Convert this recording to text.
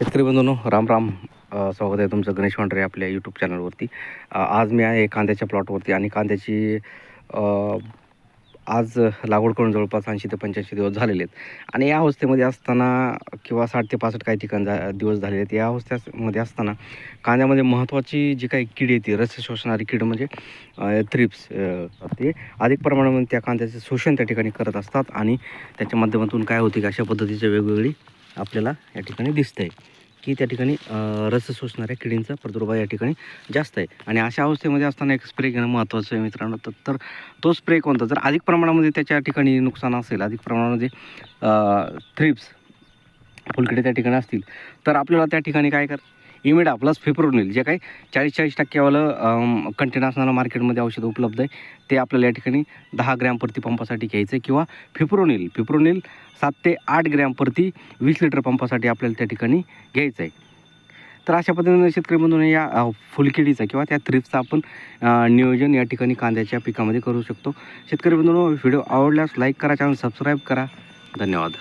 शेतकरी बंधूंनो राम राम स्वागत आहे तुमचं गणेश वांडरे आपल्या यूट्यूब चॅनलवरती आज मी आहे कांद्याच्या प्लॉटवरती आणि कांद्याची आज लागवड करून जवळपास ऐंशी ते पंच्याऐंशी दिवस झालेले आहेत. आणि या अवस्थेमध्ये असताना किंवा साठ ते पासष्ट काही ठिकाण जा दिवस झालेले आहेत. या अवस्थेमध्ये असताना कांद्यामध्ये महत्त्वाची जी काही कीड येते रस शोषणारी कीड म्हणजे थ्रिप्स ते अधिक प्रमाणामध्ये त्या कांद्याचे शोषण त्या ठिकाणी करत असतात आणि त्याच्या माध्यमातून काय होते की अशा पद्धतीचे वेगवेगळी आपल्याला या ठिकाणी दिसतंय की त्या ठिकाणी रस सोसणाऱ्या किडींचा प्रादुर्भाव या ठिकाणी जास्त आहे. आणि अशा अवस्थेमध्ये असताना एक स्प्रे घेणं महत्त्वाचं आहे मित्रांनो. तर तर तो स्प्रे कोणता? जर अधिक प्रमाणामध्ये त्याच्या ठिकाणी नुकसान असेल अधिक प्रमाणामध्ये थ्रिप्स फुलकिडे त्या ठिकाणी असतील तर आपल्याला त्या ठिकाणी काय कर इमिडा प्लस फिप्रोनिल जे काही चाळीस चाळीस टक्क्यावालं कंटेन असणारं मार्केटमध्ये औषध उपलब्ध आहे ते आपल्याला या ठिकाणी दहा ग्रॅम प्रति पंपासाठी घ्यायचं आहे किंवा फिप्रोनिल फिप्रोनिल सात ते आठ ग्रॅम प्रति वीस लिटर पंपासाठी आपल्याला त्या ठिकाणी घ्यायचं आहे. तर अशा पद्धतीने शेतकरी बंधून या फुलकिडीचा किंवा त्या थ्रिप्सचा आपण नियोजन या ठिकाणी कांद्याच्या पिकामध्ये करू शकतो. शेतकरी बंधूंनो व्हिडिओ आवडल्यास लाईक करा चॅनल सबस्क्राईब करा. धन्यवाद.